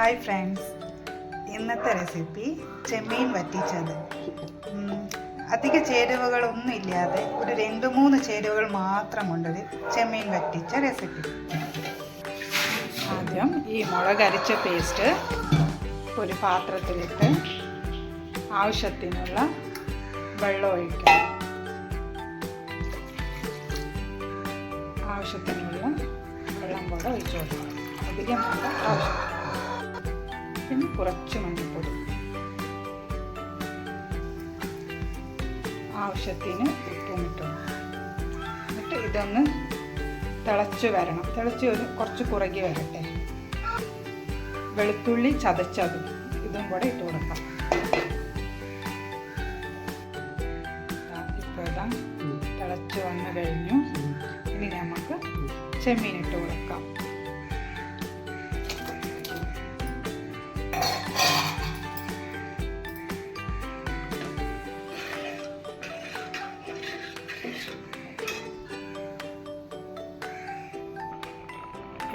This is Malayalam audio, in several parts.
ഹായ് ഫ്രണ്ട്സ് ഇന്നത്തെ റെസിപ്പി ചെമ്മീൻ വറ്റിച്ചത്. അധിക ചേരുവകളൊന്നും ഇല്ലാതെ ഒരു രണ്ട് മൂന്ന് ചേരുവകൾ മാത്രം കൊണ്ടൊരു ചെമ്മീൻ വറ്റിച്ച റെസിപ്പി ആദ്യം ഈ മുളക് അരച്ച പേസ്റ്റ് ഒരു പാത്രത്തിലിട്ട് ആവശ്യത്തിനുള്ള വെള്ളം ഒഴിക്കുക. ആവശ്യത്തിനുള്ള വെള്ളം കൂടെ ഒഴിച്ചു കൊടുക്കണം അധികം ആവശ്യം പിന്നെ കുറച്ച് മഞ്ഞൾപ്പൊടി. ആവശ്യത്തിന് ഉപ്പും ഇട്ടു എന്നിട്ട് ഇതൊന്ന് തിളച്ച് വരണം. തിളച്ച് ഒരു കുറച്ച് കുറുകി വരട്ടെ. വെളുത്തുള്ളി ചതച്ചതും ഇതും കൂടെ ഇട്ട് കൊടുക്കാം. ഇപ്പോൾ തിളച്ച് വന്നു കഴിഞ്ഞു. ഇനി നമുക്ക് ചെമ്മീൻ ഇട്ട് കൊടുക്കാം.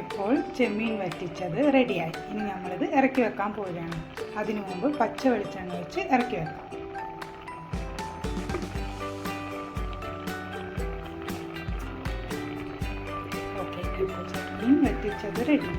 ഇപ്പോൾ ചെമ്മീൻ വറ്റിച്ചത് റെഡിയായി ഇനി നമ്മളിത് ഇറക്കി വെക്കാൻ പോവുകയാണ്. അതിനു മുമ്പ് പച്ച വെളിച്ചെണ്ണ വെച്ച് ഇറക്കി വെക്കാം. ഓക്കെ ഇപ്പോൾ ചെമ്മീൻ വറ്റിച്ചത് റെഡി